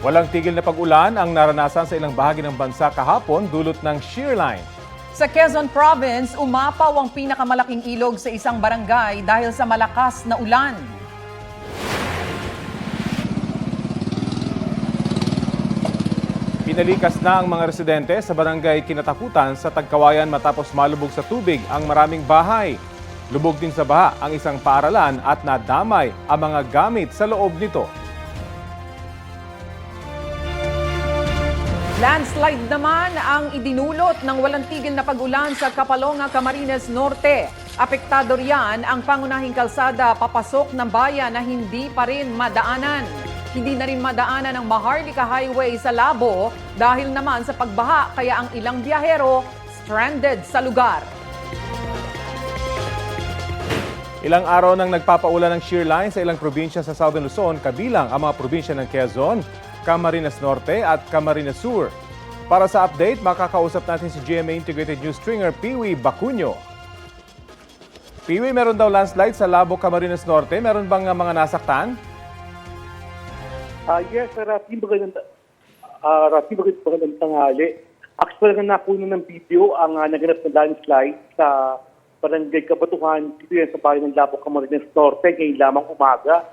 Walang tigil na pag-ulan ang naranasan sa ilang bahagi ng bansa kahapon dulot ng shear line. Sa Quezon Province, umapaw ang pinakamalaking ilog sa isang barangay dahil sa malakas na ulan. Pinalikas na ang mga residente sa barangay Kinatakutan sa Tagkawayan matapos malubog sa tubig ang maraming bahay. Lubog din sa baha ang isang paaralan at nadamay ang mga gamit sa loob nito. Landslide naman ang idinulot ng walang tigil na pag-ulan sa Kapalonga, Camarines Norte. Apektado riyan ang pangunahing kalsada papasok ng bayan na hindi pa rin madaanan. Hindi na rin madaanan ang Maharlika Highway sa Labo dahil naman sa pagbaha kaya ang ilang biyahero stranded sa lugar. Ilang araw nang nagpapaulan ng shear line sa ilang probinsya sa Southern Luzon, kabilang ang mga probinsya ng Quezon, Camarines Norte at Camarines Sur. Para sa update, makakausap natin si GMA Integrated News Stringer Piwi Bacunyo. Piwi, meron daw landslide sa Labo, Camarines Norte. Meron bang uh, mga nasaktan? Ah, yes. Rafi, magandang, uh, Rafi, magandang, tanghali. Actually, nga nakuha ng video ang uh, naganap na landslide sa Barangay Kabatuhan, dito yan sa bayan ng Labo, Camarines Norte, ngayon lamang umaga.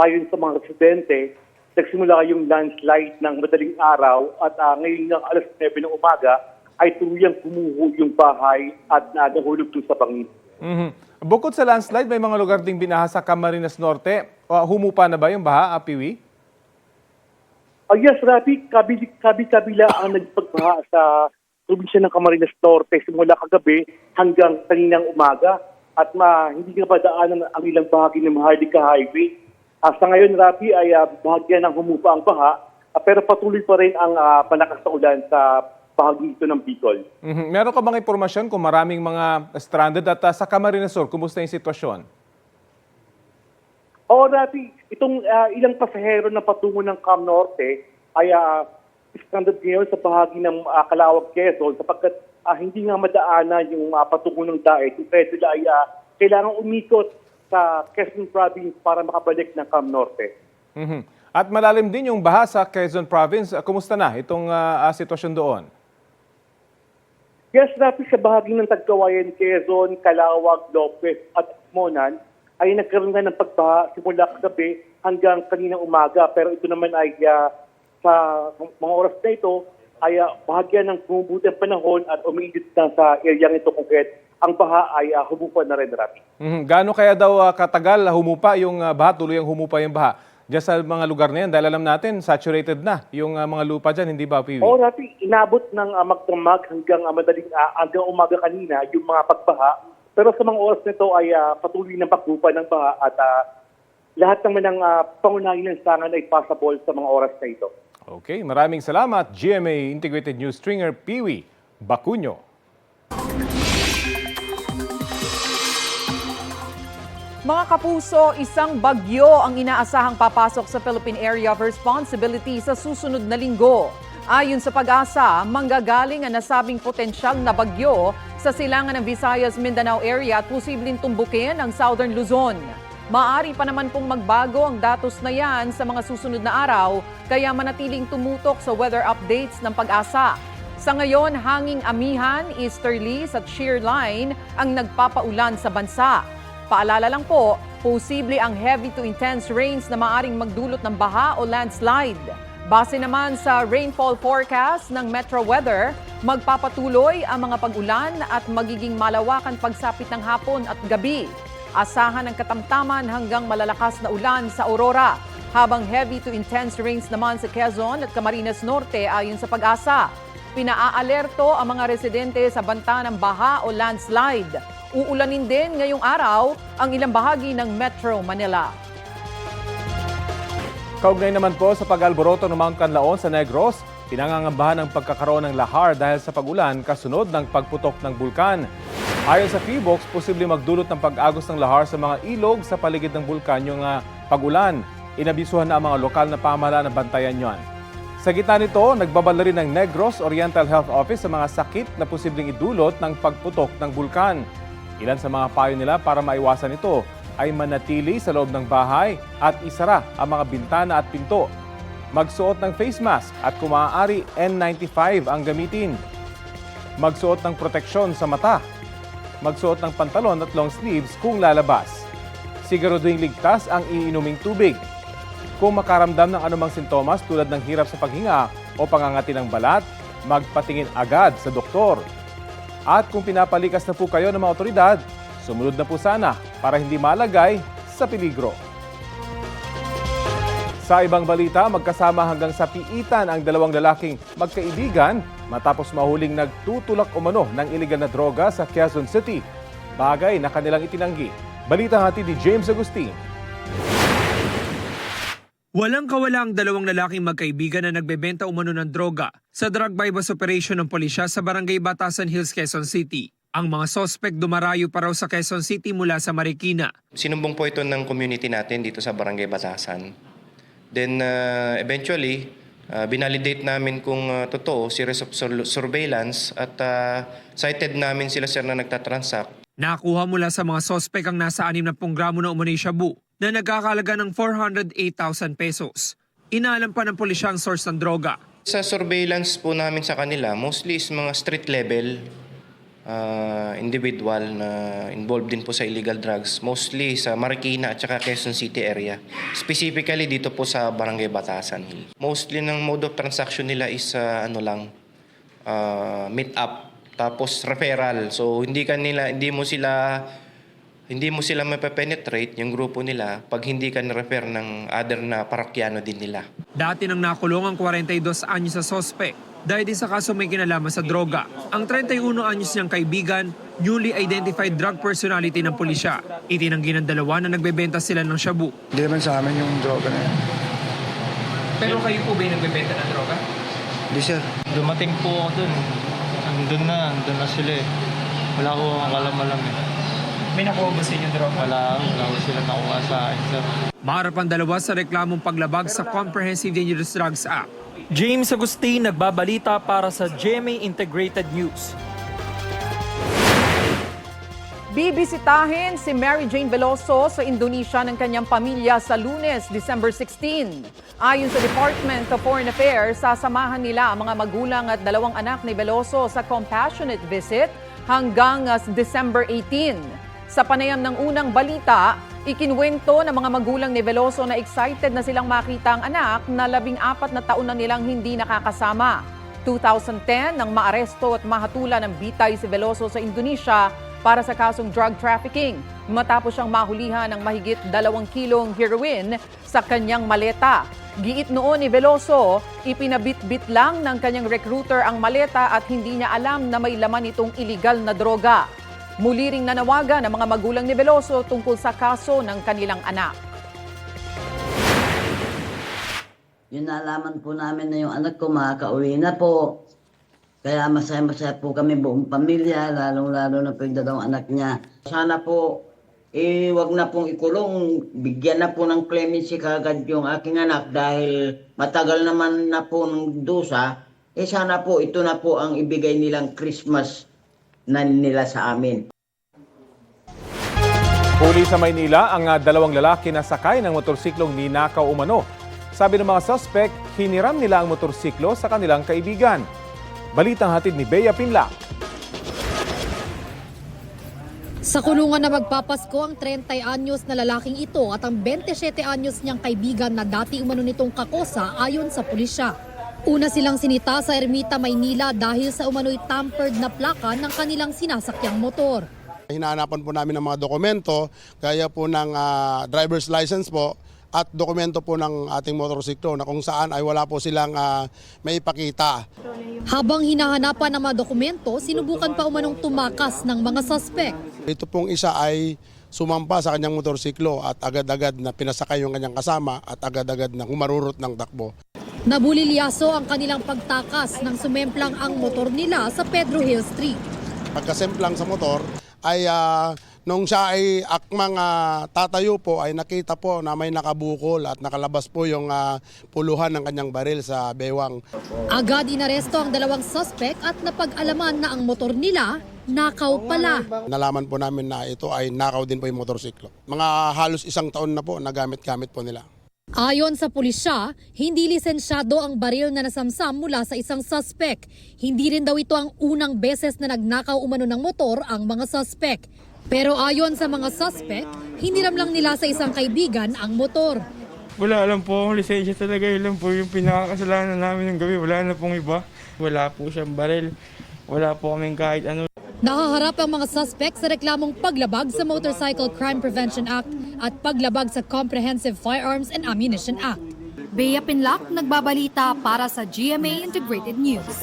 Ayon sa mga residente, nagsimula yung landslide ng madaling araw at uh, ngayon ng alas 9 ng umaga ay tuluyang kumuho yung bahay at uh, nahulog sa bangin. Mhm. Bukod sa landslide, may mga lugar ding binaha sa Camarines Norte. Uh, humupa na ba yung baha, ah, Piwi? Ah, yes, Rafi, kabi- kabi-kabila ang nagpagbaha sa probinsya ng Camarines Norte simula kagabi hanggang kaninang umaga at ma, hindi ka pa daanan ang ilang bahagi ng Maharlika Highway. Ah, sa ngayon, Rafi, ay uh, bahagya ng humupa ang baha ah, pero patuloy pa rin ang uh, panakas na ulan sa bahagi ito ng Bicol. Mhm. Meron ka bang impormasyon kung maraming mga stranded at uh, sa Camarines Sur, kumusta yung sitwasyon? Oo, Rafi, itong ah, ilang pasahero na patungo ng Cam Norte ay uh, stranded ngayon sa bahagi ng ah, Calawag, Quezon sapagkat ah, hindi nga madaanan yung uh, patungo ng daet. Sila ay ah, kailangan umikot sa Quezon Province para makabalik ng Cam Norte. Mhm. At malalim din yung baha sa Quezon Province. Uh, Kumusta na itong uh, uh, sitwasyon doon? Yes, Rafi, sa bahagi ng Tagkawayan, Quezon, Calawag, Lopez at Monan ay nagkaroon nga ng pagbaha simula kagabi hanggang kaninang umaga. Pero ito naman ay ah, sa mga oras na ito ay uh, bahagya ng bumubuti ang panahon at umiidit na sa area ito kung kaya't ang baha ay uh, humupa na rin, Rafi. Mhm. Gaano kaya daw uh, katagal humupa yung uh, baha, tuluyang humupa yung baha? Diyan sa mga lugar na yan, dahil alam natin, saturated na yung uh, mga lupa dyan, hindi ba, Piwi? Oo, Rafi, inabot ng uh, magdamag hanggang uh, madaling uh, hanggang umaga kanina yung mga pagbaha. Pero sa mga oras nito ay uh, patuloy ng pagbupa ng baha at uh, lahat naman ng uh, pangunahing lansangan ay passable sa mga oras na ito. Okay, maraming salamat, GMA Integrated News Stringer Piwi Bacunyo. Mga kapuso, isang bagyo ang inaasahang papasok sa Philippine Area of Responsibility sa susunod na linggo. Ayon sa pag-asa, manggagaling ang nasabing potensyal na bagyo sa silangan ng Visayas Mindanao area at posibleng tumbukin ang Southern Luzon. Maari pa naman pong magbago ang datos na yan sa mga susunod na araw, kaya manatiling tumutok sa weather updates ng pag-asa. Sa ngayon, hanging amihan, easterlies at shear line ang nagpapaulan sa bansa. Paalala lang po, posible ang heavy to intense rains na maaring magdulot ng baha o landslide. Base naman sa rainfall forecast ng Metro Weather, magpapatuloy ang mga pag-ulan at magiging malawakan pagsapit ng hapon at gabi. Asahan ang katamtaman hanggang malalakas na ulan sa Aurora, habang heavy to intense rains naman sa Quezon at Camarines Norte ayon sa pag-asa. Pinaaalerto ang mga residente sa banta ng baha o landslide. Uulanin din ngayong araw ang ilang bahagi ng Metro Manila. Kaugnay naman po sa pag-alboroto ng Mount Canlaon sa Negros, pinangangambahan ng pagkakaroon ng lahar dahil sa pagulan kasunod ng pagputok ng bulkan. Ayon sa PBOX, posible magdulot ng pag-agos ng lahar sa mga ilog sa paligid ng bulkan yung uh, pagulan. Inabisuhan na ang mga lokal na pamahalaan na bantayan yon. Sa gitna nito, nagbabala rin ng Negros Oriental Health Office sa mga sakit na posibleng idulot ng pagputok ng bulkan. Ilan sa mga payo nila para maiwasan ito ay manatili sa loob ng bahay at isara ang mga bintana at pinto. Magsuot ng face mask at kung maaari, N95 ang gamitin. Magsuot ng proteksyon sa mata. Magsuot ng pantalon at long sleeves kung lalabas. Siguraduhin ligtas ang iinuming tubig. Kung makaramdam ng anumang sintomas tulad ng hirap sa paghinga o pangangati ng balat, magpatingin agad sa doktor. At kung pinapalikas na po kayo ng mga otoridad, sumunod na po sana para hindi malagay sa peligro. Sa ibang balita, magkasama hanggang sa piitan ang dalawang lalaking magkaibigan matapos mahuling nagtutulak umano ng iligal na droga sa Quezon City. Bagay na kanilang itinanggi. Balita hati ni James Agustin. Walang kawala ang dalawang lalaking magkaibigan na nagbebenta umano ng droga sa drug bypass operation ng pulisya sa Barangay Batasan Hills, Quezon City. Ang mga sospek dumarayo pa raw sa Quezon City mula sa Marikina. Sinumbong po ito ng community natin dito sa Barangay Batasan. Then uh, eventually, uh, binalidate namin kung uh, totoo, series of sur- surveillance at uh, cited namin sila sir na nagtatransact. Nakuha mula sa mga sospek ang nasa 60 gramo na umunay shabu na nagkakalaga ng 408,000 pesos. Inaalam pa ng pulisya ang source ng droga. Sa surveillance po namin sa kanila, mostly is mga street level uh, individual na involved din po sa illegal drugs. Mostly sa Marikina at saka Quezon City area. Specifically dito po sa Barangay Batasan Hill. Mostly ng mode of transaction nila is uh, ano lang, uh, meet up tapos referral. So hindi kanila hindi mo sila hindi mo sila mape-penetrate yung grupo nila pag hindi ka na-refer ng other na parokyano din nila. Dati nang nakulong ang 42 anyos sa sospek dahil din sa kaso may kinalaman sa droga. Ang 31 anyos niyang kaibigan, newly identified drug personality ng pulisya. Itinanggi ng dalawa na nagbebenta sila ng shabu. Hindi naman sa amin yung droga na yan. Pero kayo po ba yung nagbebenta ng droga? Hindi sir. Dumating po ako dun. Andun na, andun na sila eh. Wala ko ang alam-alam eh. May nakuha ba sa inyo droga? Wala, wala ko sila nakuha sa akin, sir. Maharap ang dalawa sa reklamong paglabag sa Comprehensive Dangerous Drugs Act. James Agustin nagbabalita para sa GMA Integrated News. Bibisitahin si Mary Jane Veloso sa Indonesia ng kanyang pamilya sa lunes, December 16. Ayon sa Department of Foreign Affairs, sasamahan nila ang mga magulang at dalawang anak ni Veloso sa compassionate visit hanggang uh, December 18. Sa panayam ng unang balita, ikinwento ng mga magulang ni Veloso na excited na silang makita ang anak na labing apat na taon na nilang hindi nakakasama. 2010 nang maaresto at mahatulan ng bitay si Veloso sa Indonesia para sa kasong drug trafficking matapos siyang mahulihan ng mahigit dalawang kilong heroin sa kanyang maleta. Giit noon ni Veloso, ipinabit-bit lang ng kanyang recruiter ang maleta at hindi niya alam na may laman itong iligal na droga. Muli ring nanawagan ng mga magulang ni Veloso tungkol sa kaso ng kanilang anak. Yun nalaman po namin na yung anak ko makakauwi na po. Kaya masaya-masaya po kami buong pamilya, lalong-lalo na po yung dalawang anak niya. Sana po, eh, wag na pong ikulong. Bigyan na po ng clemency kagad yung aking anak dahil matagal naman na po ng dusa. Eh sana po, ito na po ang ibigay nilang Christmas na nila sa amin. Huli sa Maynila ang ah, dalawang lalaki na sakay ng motorsiklong ninakaw umano. Sabi ng mga suspect, hiniram nila ang motorsiklo sa kanilang kaibigan. Balitang hatid ni Bea Pinla. Sa kulungan na magpapasko ang 30 anyos na lalaking ito at ang 27 anyos niyang kaibigan na dati umano nitong kakosa ayon sa pulisya. Una silang sinita sa Ermita, Maynila dahil sa umano'y tampered na plaka ng kanilang sinasakyang motor. Hinahanapan po namin ng mga dokumento, gaya po ng ah, driver's license po at dokumento po ng ating motorsiklo na kung saan ay wala po silang uh, may ipakita. Habang hinahanapan ng mga dokumento, sinubukan pa umanong tumakas ng mga suspect. Ito pong isa ay sumampa sa kanyang motorsiklo at agad-agad na pinasakay yung kanyang kasama at agad-agad na humarurot ng takbo. Nabulilyaso ang kanilang pagtakas nang sumemplang ang motor nila sa Pedro Hill Street. Pagkasemplang sa motor ay ah, nung siya ay akmang ah, tatayo po ay nakita po na may nakabukol at nakalabas po yung ah, puluhan ng kanyang baril sa bewang. Agad inaresto ang dalawang suspect at napag-alaman na ang motor nila nakaw pala. Nalaman po namin na ito ay nakaw din po yung motorsiklo. Mga halos isang taon na po nagamit-gamit po nila. Ayon sa pulisya, hindi lisensyado ang baril na nasamsam mula sa isang suspect. Hindi rin daw ito ang unang beses na nagnakaw umano ng motor ang mga suspect. Pero ayon sa mga suspect, hiniram lang nila sa isang kaibigan ang motor. Wala lang po akong lisensya talaga. Yun lang po yung pinakakasalanan namin ng gabi. Wala na pong iba. Wala po siyang baril. Wala po kaming kahit ano. Nahaharap ang mga suspect sa reklamong paglabag sa Motorcycle Crime Prevention Act at paglabag sa Comprehensive Firearms and Ammunition Act. Bea Pinlock, nagbabalita para sa GMA Integrated News.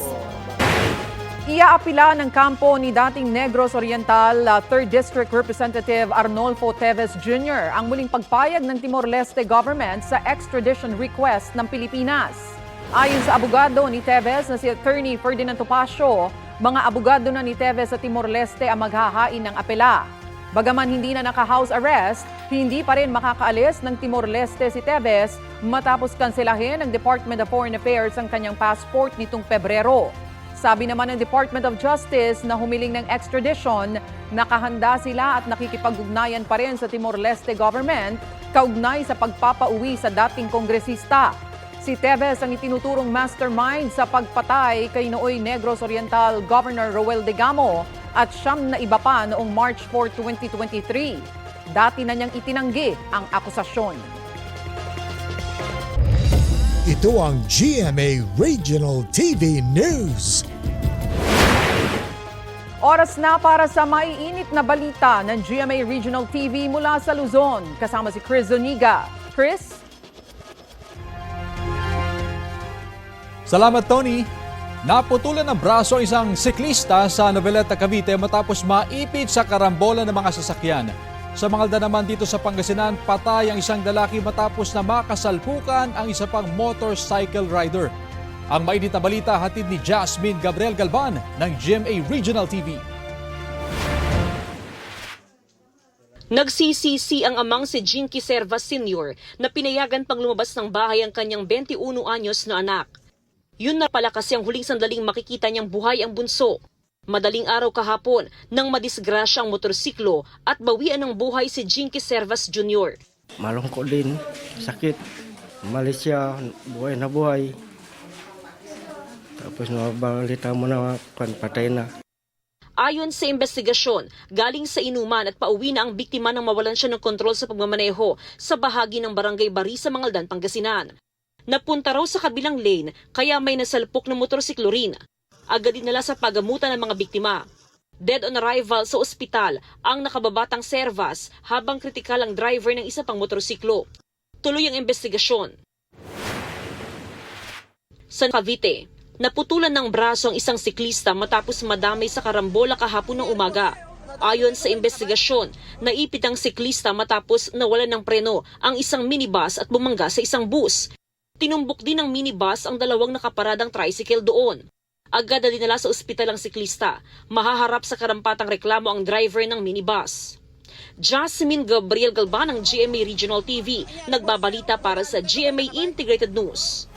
Iaapila ng kampo ni dating Negros Oriental uh, 3rd District Representative Arnolfo Teves Jr. ang muling pagpayag ng Timor-Leste government sa extradition request ng Pilipinas. Ayon sa abogado ni Teves na si Attorney Ferdinand Topacio, mga abogado na ni Teves sa Timor-Leste ang maghahain ng apela. Bagaman hindi na naka-house arrest, hindi pa rin makakaalis ng Timor-Leste si Teves matapos kanselahin ng Department of Foreign Affairs ang kanyang passport nitong Pebrero. Sabi naman ng Department of Justice na humiling ng extradition, nakahanda sila at nakikipag-ugnayan pa rin sa Timor-Leste government kaugnay sa pagpapauwi sa dating kongresista. Si Teves ang itinuturong mastermind sa pagpatay kay nooy Negros Oriental Governor Roel de Gamo at siyam na iba pa noong March 4, 2023. Dati na niyang itinanggi ang akusasyon. Ito ang GMA Regional TV News. Oras na para sa maiinit na balita ng GMA Regional TV mula sa Luzon. Kasama si Chris Zuniga. Chris? Salamat Tony. Naputulan ng braso ang isang siklista sa Noveleta, Cavite matapos maipit sa karambola ng mga sasakyan. Sa mga naman dito sa Pangasinan, patay ang isang lalaki matapos na makasalpukan ang isa pang motorcycle rider. Ang mainit na balita hatid ni Jasmine Gabriel Galvan ng GMA Regional TV. Nagsisisi ang amang si Jinky Servas Sr. na pinayagan pang lumabas ng bahay ang kanyang 21 anyos na anak. Yun na pala kasi ang huling sandaling makikita niyang buhay ang bunso. Madaling araw kahapon nang madisgrasya ang motorsiklo at bawian ng buhay si Jinky Servas Jr. Malungkot din. Sakit. Umalis siya. Buhay na buhay. Tapos nabalita mo na patay na. Ayon sa investigasyon, galing sa inuman at pauwi na ang biktima nang mawalan siya ng kontrol sa pagmamaneho sa bahagi ng barangay Bari sa Mangaldan, Pangasinan. Napunta raw sa kabilang lane kaya may nasalpok na motorsiklo rin. Agad dinala sa pagamutan ng mga biktima. Dead on arrival sa ospital ang nakababatang servas habang kritikal ang driver ng isa pang motorsiklo. Tuloy ang investigasyon. Sa Cavite, naputulan ng braso ang isang siklista matapos madamay sa karambola kahapon ng umaga. Ayon sa investigasyon, naipit ang siklista matapos nawalan ng preno ang isang minibus at bumangga sa isang bus. Tinumbok din ng minibus ang dalawang nakaparadang tricycle doon. Agad na dinala sa ospital ang siklista. Mahaharap sa karampatang reklamo ang driver ng minibus. Jasmine Gabriel Galban ng GMA Regional TV, nagbabalita para sa GMA Integrated News.